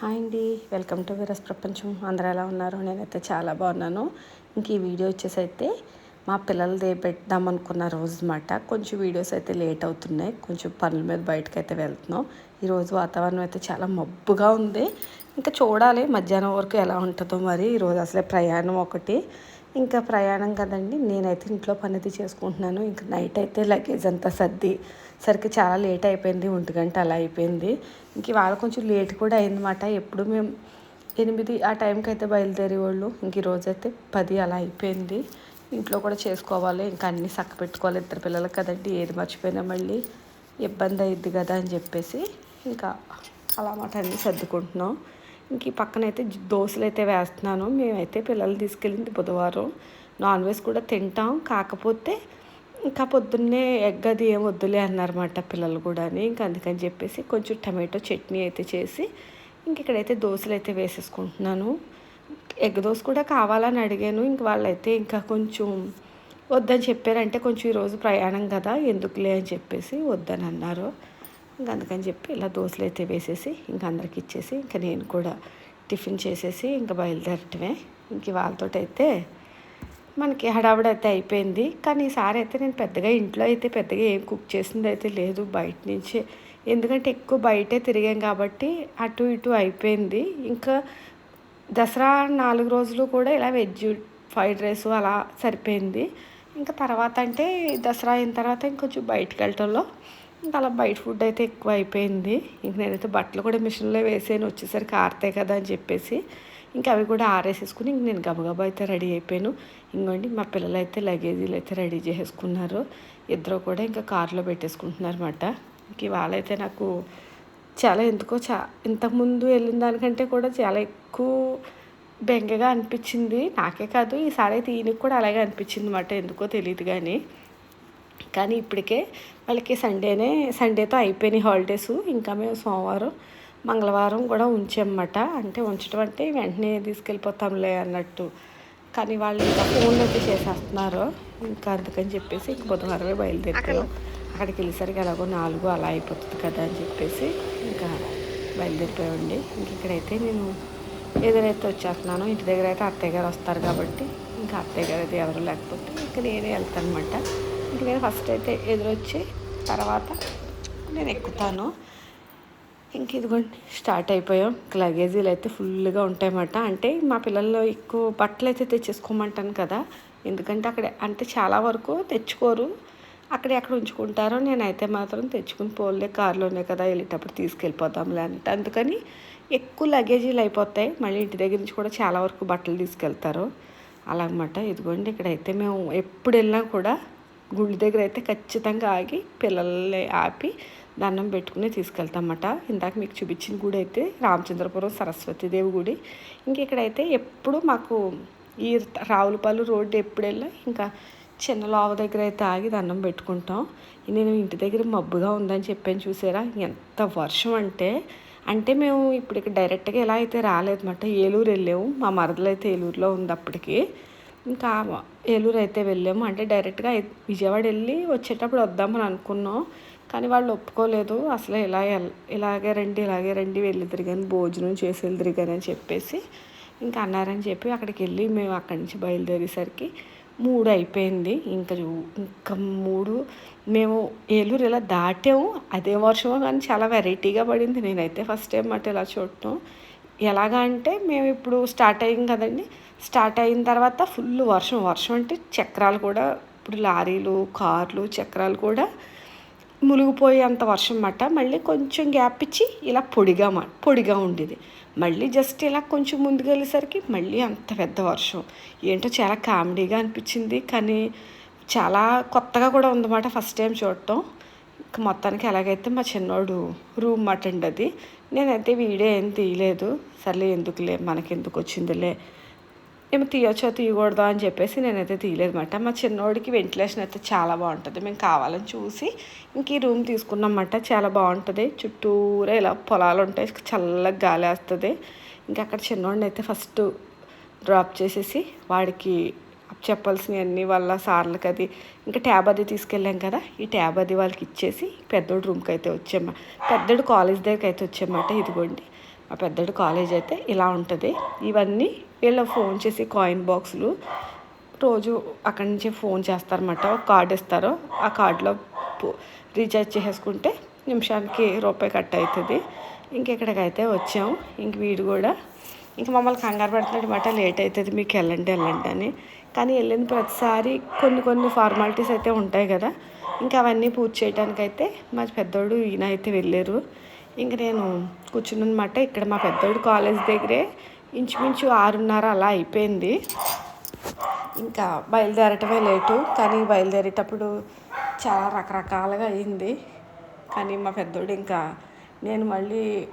Hi అండి. Welcome to వీరస్ ప్రపంచం. అందరూ ఎలా ఉన్నారు? నేనైతే చాలా బాగున్నాను. ఇంక ఈ వీడియో వచ్చేసి అయితే మా పిల్లలది పెడదాం అనుకున్న రోజు అనమాట కొంచెం వీడియోస్ అయితే లేట్ అవుతున్నాయి. కొంచెం పనుల మీద బయటకు అయితే వెళ్తున్నాం. ఈరోజు వాతావరణం అయితే చాలా మబ్బుగా ఉంది. ఇంకా చూడాలి మధ్యాహ్నం వరకు ఎలా ఉంటుందో మరి. ఈరోజు అసలే ప్రయాణం ఒకటి. ఇంకా ప్రయాణం కదండి. నేనైతే ఇంట్లో పని చేసుకుంటున్నాను. ఇంకా నైట్ అయితే లగేజ్ అంతా సర్ది సరికి చాలా లేట్ అయిపోయింది. ఒంటి గంట అలా అయిపోయింది. ఇంక ఇవాళ కొంచెం లేట్ కూడా అయిందన్నమాట. ఎప్పుడు మేము ఎనిమిది ఆ టైంకి అయితే బయలుదేరే వాళ్ళు. ఇంక ఈరోజు అయితే పది అలా అయిపోయింది. ఇంట్లో కూడా చేసుకోవాలి. ఇంకా అన్నీ సక్క పెట్టుకోవాలి. ఇద్దరు పిల్లలకి కదండి. ఏది మర్చిపోయినా మళ్ళీ ఇబ్బంది అయ్యిద్ది కదా అని చెప్పేసి ఇంకా అలా మాట అన్నీ సర్దుకుంటున్నాం. ఇంక ఈ పక్కన అయితే దోశలు అయితే వేస్తున్నాను. మేమైతే పిల్లలు తీసుకెళ్ళింది బుధవారం. నాన్ వెజ్ కూడా తింటాం. కాకపోతే ఇంకా పొద్దున్నే ఎగ్ అది ఏం వద్దులే అన్నారన్నమాట పిల్లలు కూడా ఇంకా అందుకని చెప్పేసి కొంచెం టమాటో చట్నీ అయితే చేసి ఇంక ఇక్కడైతే దోశలు అయితే వేసేసుకుంటున్నాను. ఎగ్ దోశ కూడా కావాలని అడిగాను. ఇంక వాళ్ళైతే ఇంకా కొంచెం వద్దని చెప్పారంటే కొంచెం ఈరోజు ప్రయాణం కదా ఎందుకులే అని చెప్పేసి వద్దని అన్నారు ఇంకా అందుకని చెప్పి ఇలా దోశలు అయితే వేసేసి ఇంకా అందరికి ఇచ్చేసి ఇంకా నేను కూడా టిఫిన్ చేసేసి ఇంకా బయలుదేరటమే. ఇంక వాళ్ళతో అయితే మనకి హడావిడి అయితే అయిపోయింది. కానీ ఈసారి అయితే నేను పెద్దగా ఇంట్లో అయితే పెద్దగా ఏం కుక్ చేసింది అయితే లేదు బయట నుంచి. ఎందుకంటే ఎక్కువ బయటే తిరిగాం కాబట్టి అటు ఇటు అయిపోయింది. ఇంకా దసరా నాలుగు రోజులు కూడా ఇలా వెజ్ ఫ్రైడ్ రైస్ అలా సరిపోయింది. ఇంకా తర్వాత అంటే దసరా అయిన తర్వాత ఇంకొంచెం బయటకు వెళ్ళటంలో ఇంకా అలా బయట ఫుడ్ అయితే ఎక్కువ అయిపోయింది. ఇంక నేనైతే బట్టలు కూడా మిషన్లో వేసాను వచ్చేసరికి ఆరుతాయి కదా అని చెప్పేసి. ఇంకా అవి కూడా ఆరేసేసుకుని ఇంక నేను గబగబా అయితే రెడీ అయిపోయాను. ఇంకోండి మా పిల్లలు అయితే లగేజీలు అయితే రెడీ చేసేసుకున్నారు. ఇద్దరు కూడా ఇంకా కారులో పెట్టేసుకుంటున్నారు అనమాట ఇంక ఇవాళ అయితే నాకు చాలా ఎందుకో చా ఇంతకుముందు వెళ్ళిన దానికంటే కూడా చాలా ఎక్కువ బెంగగా అనిపించింది. నాకే కాదు ఈసారి అయితే ఈయనకి కూడా అలాగే అనిపించింది అనమాట ఎందుకో తెలియదు కానీ. కానీ ఇప్పటికే వాళ్ళకి సండేనే సండేతో అయిపోయినాయి హాలిడేస్ ఇంకా మేము సోమవారం మంగళవారం కూడా ఉంచామన్నమాట. అంటే ఉంచడం అంటే వెంటనే తీసుకెళ్ళిపోతాంలే అన్నట్టు. కానీ వాళ్ళు ఇంకా ఫోన్లు అయితే చేసేస్తున్నారు. ఇంకా అందుకని చెప్పేసి ఇంక బుధవారమే బయలుదేరుతాం అక్కడికి వెళ్ళేసరికి ఎలాగో నాలుగు అలా అయిపోతుంది కదా అని చెప్పేసి ఇంకా బయలుదేరిపోయామండి. ఇంక ఇక్కడైతే నేను ఎదురైతే వచ్చేస్తున్నాను ఇంటి దగ్గర అయితే అత్తయ్య గారు వస్తారు కాబట్టి ఇంకా అత్తయ్య గారు అయితే ఎవరు లేకపోతే ఇంకా నేనే వెళ్తాను అనమాట ఇంక నేను ఫస్ట్ అయితే ఎదురొచ్చి తర్వాత నేను ఎక్కుతాను. ఇంక ఇదిగోండి స్టార్ట్ అయిపోయాం. లగేజీలు అయితే ఫుల్గా ఉంటాయన్నమాట. అంటే మా పిల్లల్లో ఎక్కువ బట్టలు అయితే తెచ్చేసుకోమంటాను కదా. ఎందుకంటే అక్కడ అంటే చాలా వరకు తెచ్చుకోరు. అక్కడ ఎక్కడ ఉంచుకుంటారో. నేనైతే మాత్రం తెచ్చుకుని పోలే కారులోనే కదా వెళ్ళేటప్పుడు తీసుకెళ్ళిపోతాంలే అంటే. అందుకని ఎక్కువ లగేజీలు అయిపోతాయి. మళ్ళీ ఇంటి దగ్గర నుంచి కూడా చాలా వరకు బట్టలు తీసుకెళ్తారు. అలాగమాట ఇదిగోండి ఇక్కడైతే మేము ఎప్పుడు వెళ్ళినా కూడా గుడి దగ్గర అయితే ఖచ్చితంగా ఆగి పిల్లల్ని ఆపి దండం పెట్టుకుని తీసుకెళ్తామట. ఇందాక మీకు చూపించిన గుడి అయితే రామచంద్రపురం సరస్వతీదేవి గుడి. ఇంకెక్కడైతే ఎప్పుడు మాకు ఈ రావులపాలు రోడ్డు ఎప్పుడు వెళ్ళా ఇంకా చిన్న లోవ దగ్గర అయితే ఆగి దండం పెట్టుకుంటాం. నేను ఇంటి దగ్గర మబ్బుగా ఉందని చెప్పాను చూసారా? ఎంత వర్షం అంటే అంటే మేము ఇప్పుడు ఇక్కడ డైరెక్ట్గా ఎలా అయితే రాలేదన్నమాట ఏలూరు వెళ్ళాము. మా మరదలు అయితే ఏలూరులో ఉంది అప్పటికి. ఇంకా ఏలూరు అయితే వెళ్ళాము. అంటే డైరెక్ట్గా విజయవాడ వెళ్ళి వచ్చేటప్పుడు వద్దామని అనుకున్నాం. కానీ వాళ్ళు ఒప్పుకోలేదు. అసలు ఇలా ఇలాగే రండి ఇలాగే రండి వెళ్ళిద్దరు కానీ భోజనం చేసి వెళ్ళిద్దరు కానీ అని చెప్పేసి ఇంకా అన్నారని చెప్పి అక్కడికి వెళ్ళి మేము అక్కడి నుంచి బయలుదేరేసరికి మూడు అయిపోయింది. ఇంకా ఇంకా మూడు. మేము ఏలూరు ఇలా దాటాము అదే వర్షం కానీ చాలా వెరైటీగా పడింది. నేనైతే ఫస్ట్ టైం మాట ఇలా చూడటం. ఎలాగా అంటే మేము ఇప్పుడు స్టార్ట్ అయ్యాం కదండి. స్టార్ట్ అయిన తర్వాత ఫుల్ వర్షం వర్షం అంటే చక్రాలు కూడా ఇప్పుడు లారీలు కార్లు చక్రాలు కూడా మునిగిపోయేంత వర్షం మాట మళ్ళీ కొంచెం గ్యాప్ ఇచ్చి ఇలా పొడిగా పొడిగా ఉండేది. మళ్ళీ జస్ట్ ఇలా కొంచెం ముందుకు వెళ్ళేసరికి మళ్ళీ అంత పెద్ద వర్షం. ఏంటో చాలా కామెడీగా అనిపించింది కానీ చాలా కొత్తగా కూడా ఉందన్నమాట ఫస్ట్ టైం చూడటం. మొత్తానికి ఎలాగైతే మా చిన్నోడు రూమ్ మాట అండి అది నేనైతే వీడియో ఏం తీయలేదు. సర్లే ఎందుకులే మనకి ఎందుకు వచ్చిందిలే. ఏమో తీయొచ్చో తీయకూడదు అని చెప్పేసి నేనైతే తీయలేదన్నమాట మా చిన్నోడికి వెంటిలేషన్ అయితే చాలా బాగుంటుంది. మేము కావాలని చూసి ఇంక ఈ రూమ్ తీసుకున్నామన్నమాట చాలా బాగుంటుంది. చుట్టూరా ఇలా పొలాలు ఉంటాయి. చల్లగా గాలి వేస్తుంది. ఇంకా అక్కడ చిన్నోడిని అయితే ఫస్ట్ డ్రాప్ చేసేసి వాడికి చెప్పాల్సినవి అన్నీ వాళ్ళ సార్లకి అది ఇంకా ట్యాబ్ అది తీసుకెళ్ళాం కదా ఈ ట్యాబ్ అది వాళ్ళకి ఇచ్చేసి పెద్దోడు రూమ్కి అయితే వచ్చామా పెద్దోడు కాలేజ్ దగ్గరికి అయితే వచ్చామాట ఇదిగోండి. మా పెద్దోడు కాలేజ్ అయితే ఇలా ఉంటుంది. ఇవన్నీ వీళ్ళ ఫోన్ చేసి కాయిన్ బాక్సులు రోజు అక్కడి నుంచి ఫోన్ చేస్తారన్నమాట. ఒక కార్డు ఇస్తారు. ఆ కార్డులో రీఛార్జ్ చేసేసుకుంటే నిమిషానికి రూపాయి కట్ అవుతుంది ఇంకెక్కడికైతే వచ్చాము ఇంక వీడు కూడా ఇంక మమ్మల్ని కంగారు పెడుతున్నాడు అనమాట లేట్ అవుతుంది మీకు వెళ్ళండి వెళ్ళండి అని. కానీ వెళ్ళిన ప్రతిసారి కొన్ని కొన్ని ఫార్మాలిటీస్ అయితే ఉంటాయి కదా. ఇంకా అవన్నీ పూర్తి చేయడానికైతే మా పెద్దోడు ఈయన అయితే వెళ్ళారు. ఇంక నేను కూర్చున్నమాట. ఇక్కడ మా పెద్దోడు కాలేజ్ దగ్గరే ఇంచుమించు ఆరున్నర అలా అయిపోయింది. ఇంకా బయలుదేరటమే లేటు. కానీ బయలుదేరేటప్పుడు చాలా రకరకాలుగా అయింది. కానీ మా పెద్దోడు ఇంకా నేను మళ్ళీ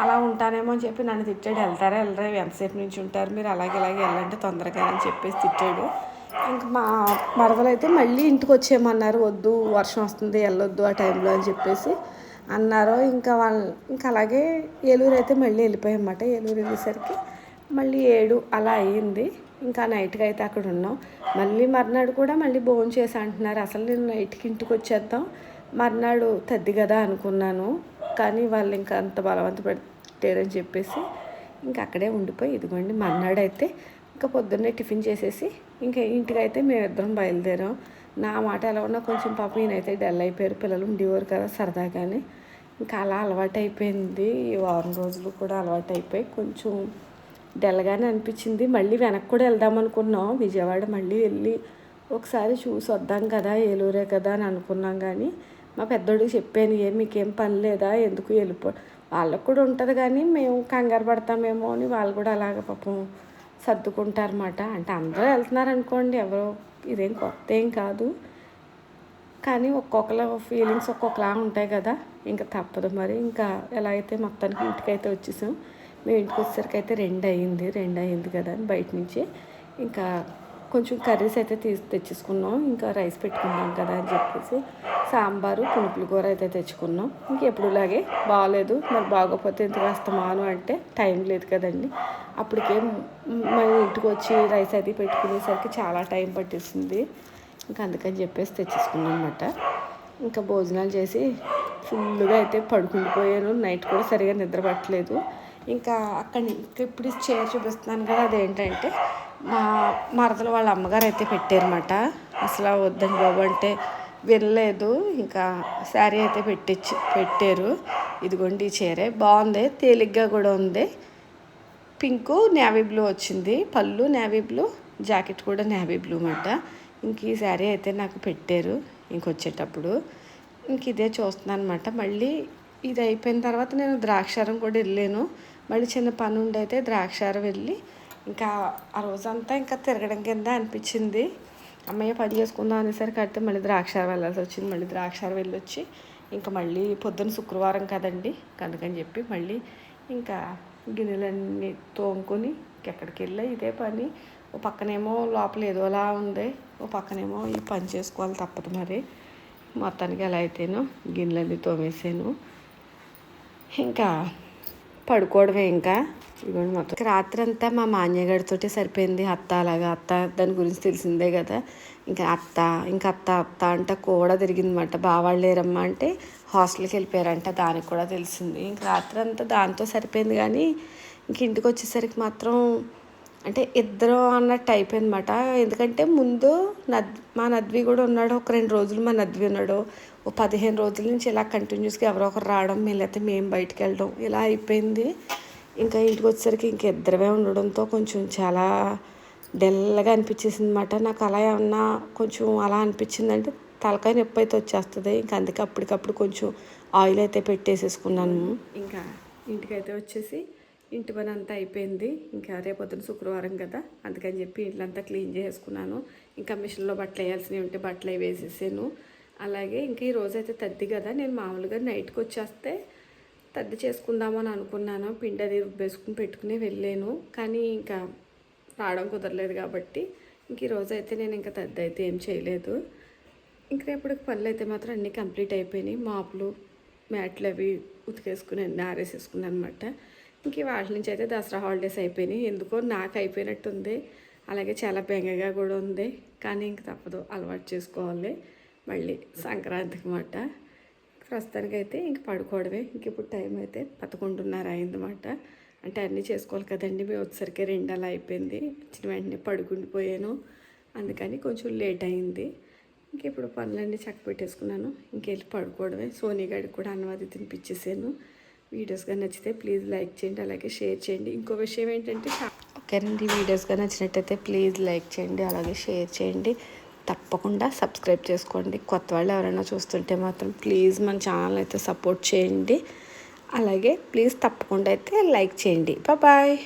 అలా ఉంటానేమో అని చెప్పి నన్ను తిట్టాడు. వెళ్తారా వెళ్ళరా ఎంతసేపు నుంచి ఉంటారు మీరు అలాగే ఇలాగే వెళ్ళండి తొందరగా అని చెప్పేసి తిట్టాడు. ఇంకా మా మరదలు అయితే మళ్ళీ ఇంటికి వచ్చేయమన్నారు వద్దు వర్షం వస్తుంది వెళ్ళొద్దు ఆ టైంలో అని చెప్పేసి అన్నారు. ఇంకా వాళ్ళు ఇంకా అలాగే ఏలూరు అయితే మళ్ళీ వెళ్ళిపోయామన్నమాట. ఏలూరు వెళ్ళేసరికి మళ్ళీ ఏడు అలా అయ్యింది. ఇంకా నైట్కి అయితే అక్కడ ఉన్నాం. మళ్ళీ మర్నాడు కూడా మళ్ళీ భోజనం చేసి అంటున్నారు. అసలు నేను నైట్కి ఇంటికి వచ్చేద్దాం. మర్నాడు తద్ది కదా అనుకున్నాను కానీ వాళ్ళు ఇంకా అంత బలవంత పెట్టారని చెప్పేసి ఇంకా అక్కడే ఉండిపోయి ఇదిగోండి మర్నాడైతే ఇంకా పొద్దున్నే టిఫిన్ చేసేసి ఇంకా ఇంటికైతే మేమిద్దరం బయలుదేరాం. నా మాట ఎలా ఉన్నా కొంచెం పాప ఈయనైతే డల్ అయిపోయారు పిల్లలు ఉండేవారు కదా సరదాగానే. ఇంకా అలా అలవాటు అయిపోయింది ఈ వారం రోజులు కూడా అలవాటు అయిపోయి కొంచెం డల్గానే అనిపించింది. మళ్ళీ వెనక్కి కూడా వెళ్దాం అనుకున్నాం. విజయవాడ మళ్ళీ వెళ్ళి ఒకసారి చూసి వద్దాం కదా ఏలూరే కదా అని అనుకున్నాం కానీ మా పెద్దోడికి చెప్పాను ఏ మీకేం పని లేదా? ఎందుకు వెళ్ళిపో వాళ్ళకు కూడా ఉంటుంది కానీ మేము కంగారు పడతామేమో అని వాళ్ళు కూడా అలాగ పాపం సర్దుకుంటారన్నమాట. అంటే అందరూ వెళ్తున్నారు అనుకోండి ఎవరో ఇదేం కొత్త ఏం కాదు. కానీ ఒక్కొక్కల ఫీలింగ్స్ ఒక్కొక్కలా ఉంటాయి కదా. ఇంకా తప్పదు మరి. ఇంకా ఎలా అయితే మొత్తానికి ఇంటికైతే వచ్చేసాం. మేము ఇంటికి వచ్చేసరికి అయితే రెండు అయ్యింది రెండు అయ్యింది కదా అని బయట నుంచి. ఇంకా కొంచెం కర్రీస్ అయితే తీసి తెచ్చేసుకున్నాం. ఇంకా రైస్ పెట్టుకున్నాం కదా అని చెప్పేసి. సాంబారు పులుపుల కూర అయితే తెచ్చుకున్నాం. ఇంకెప్పుడులాగే బాగాలేదు మరి బాగోపోతే ఎందుకు వస్తామాను అంటే టైం లేదు కదండి. అప్పటికే మేము ఇంటికి వచ్చి రైస్ అది పెట్టుకునేసరికి చాలా టైం పట్టేసింది. ఇంకా అందుకని చెప్పేసి తెచ్చేసుకున్నాం అనమాట ఇంకా భోజనాలు చేసి ఫుల్గా అయితే పడుకుండిపోయాను. నైట్ కూడా సరిగా నిద్ర పట్టలేదు. ఇంకా అక్కడ ఇప్పుడు చైర్ చూపిస్తున్నాను కదా అదేంటంటే మా మరదలు వాళ్ళ అమ్మగారు అయితే పెట్టారన్నమాట. అసలు వద్దని బాబు అంటే వినలేదు. ఇంకా శారీ అయితే పెట్టించి పెట్టారు. ఇదిగోండి ఈ చీరే. బాగుంది. తేలిగ్గా కూడా ఉంది. పింక్ నేవీ బ్లూ వచ్చింది. పళ్ళు నేవీ బ్లూ జాకెట్ కూడా నేవీ బ్లూ అన్నమాట. ఇంక ఈ శారీ అయితే నాకు పెట్టారు ఇంకొచ్చేటప్పుడు ఇంక ఇదే చూస్తున్నాను అనమాట మళ్ళీ ఇది అయిపోయిన తర్వాత నేను ద్రాక్షారం కూడా వెళ్ళాను. మళ్ళీ చిన్న పని ఉండి అయితే ద్రాక్షారం వెళ్ళి ఇంకా ఆ రోజంతా ఇంకా తిరగడం కింద అనిపించింది. అమ్మయ్య పని చేసుకుందాం అనేసరికి అయితే మళ్ళీ ద్రాక్షారం వెళ్ళాల్సి వచ్చింది. మళ్ళీ ద్రాక్షారం వెళ్ళొచ్చి ఇంకా మళ్ళీ పొద్దున్న శుక్రవారం కదండి కనుకని చెప్పి మళ్ళీ ఇంకా గిన్నెలన్నీ తోముకొని ఎక్కడికి వెళ్ళా ఇదే పని. ఓ పక్కనేమో లోపల ఏదోలా ఉంది. ఓ పక్కనేమో ఈ పని చేసుకోవాలి తప్పదు మరి. మొత్తానికి ఎలా అయితేనో గిన్నెలన్నీ తోమేసాను. ఇంకా పడుకోవడమే ఇంకా. ఇవ్వండి మొత్తం. రాత్రి అంతా మా మాన్యగాడితో సరిపోయింది అత్త అలాగా. అత్త దాని గురించి తెలిసిందే కదా. ఇంకా అత్త ఇంకా అత్త అత్త అంటే కూడా తిరిగిందన్నమాట. బావాళ్ళు లేరమ్మా అంటే హాస్టల్కి వెళ్ళిపోయారంట. దానికి కూడా తెలిసింది. ఇంక రాత్రి అంతా దాంతో సరిపోయింది కానీ ఇంక ఇంటికి వచ్చేసరికి మాత్రం అంటే ఇద్దరు అన్నట్టు అయిపోయిందన్నమాట. ఎందుకంటే ముందు నద్ మా నద్వి కూడా ఉన్నాడు. ఒక రెండు రోజులు మా నద్వి ఉన్నాడు. ఓ పదిహేను రోజుల నుంచి ఇలా కంటిన్యూస్గా ఎవరో ఒకరు రావడం లేకపోతే మేము బయటకు వెళ్ళడం ఇలా అయిపోయింది. ఇంకా ఇంటికి వచ్చేసరికి ఇంక ఇద్దరమే ఉండడంతో కొంచెం చాలా డెల్లగా అనిపించేసింది అనమాట నాకు అలా ఏమన్నా కొంచెం అలా అనిపించిందంటే తలకాయ నొప్పి అయితే వచ్చేస్తుంది. ఇంకా అందుకే అప్పటికప్పుడు కొంచెం ఆయిల్ అయితే పెట్టేసేసుకున్నాను. ఇంకా ఇంటికైతే వచ్చేసి ఇంటి పని అంతా అయిపోయింది. ఇంకా రేపొద్దున శుక్రవారం కదా. అందుకని చెప్పి ఇల్లంతా క్లీన్ చేసుకున్నాను. ఇంకా మిషన్లో బట్టలు వేయాల్సినవి ఉంటే బట్టలు వేసేసాను. అలాగే ఇంకా ఈరోజు అయితే తద్ది కదా. నేను మామూలుగా నైట్కి వచ్చేస్తే తద్ది చేసుకుందామని అనుకున్నాను. పిండి అది రుబ్బేసుకుని పెట్టుకుని వెళ్ళాను. కానీ ఇంకా రావడం కుదరలేదు కాబట్టి ఇంక ఈరోజు అయితే నేను ఇంకా తద్ది అయితే ఏం చేయలేదు. ఇంక రేపటికి పనులు అయితే మాత్రం అన్నీ కంప్లీట్ అయిపోయినాయి. మాపులు మ్యాట్లు అవి ఉతికేసుకుని అన్నీ ఆరేసేసుకున్నాను అనమాట ఇంక వాటి నుంచి అయితే దసరా హాలిడేస్ అయిపోయినాయి. ఎందుకో నాకు అయిపోయినట్టుంది. అలాగే చాలా బెంగగా కూడా ఉంది. కానీ ఇంక తప్పదు అలవాటు చేసుకోవాలి. మళ్ళీ సంక్రాంతికి మాట. ప్రస్తుతానికి అయితే ఇంక పడుకోవడమే. ఇంక ఇప్పుడు టైం అయితే పదకొండున్నర అయిందన్నమాట. అంటే అన్నీ చేసుకోవాలి కదండి. మేము వచ్చేసరికి రెండు అలా అయిపోయింది. వచ్చిన వెంటనే పడుకుండిపోయాను. అందుకని కొంచెం లేట్ అయింది. ఇంక ఇప్పుడు పనులన్నీ చక్క పెట్టేసుకున్నాను ఇంకెళ్ళి పడుకోవడమే. సోనీ గడికి కూడా అన్నవాది తినిపించేసాను. వీడియోస్గా నచ్చితే ప్లీజ్ లైక్ చేయండి అలాగే షేర్ చేయండి. ఇంకో విషయం ఏంటంటే చా- వీడియోస్ వీడియోస్గా నచ్చినట్టయితే ప్లీజ్ లైక్ చేయండి అలాగే షేర్ చేయండి. తప్పకుండా సబ్స్క్రైబ్ చేసుకోండి. కొత్త వాళ్ళు ఎవరైనా చూస్తుంటే మాత్రం ప్లీజ్ మన ఛానల్ అయితే సపోర్ట్ చేయండి. అలాగే ప్లీజ్ తప్పకుండా అయితే లైక్ చేయండి. బాయ్.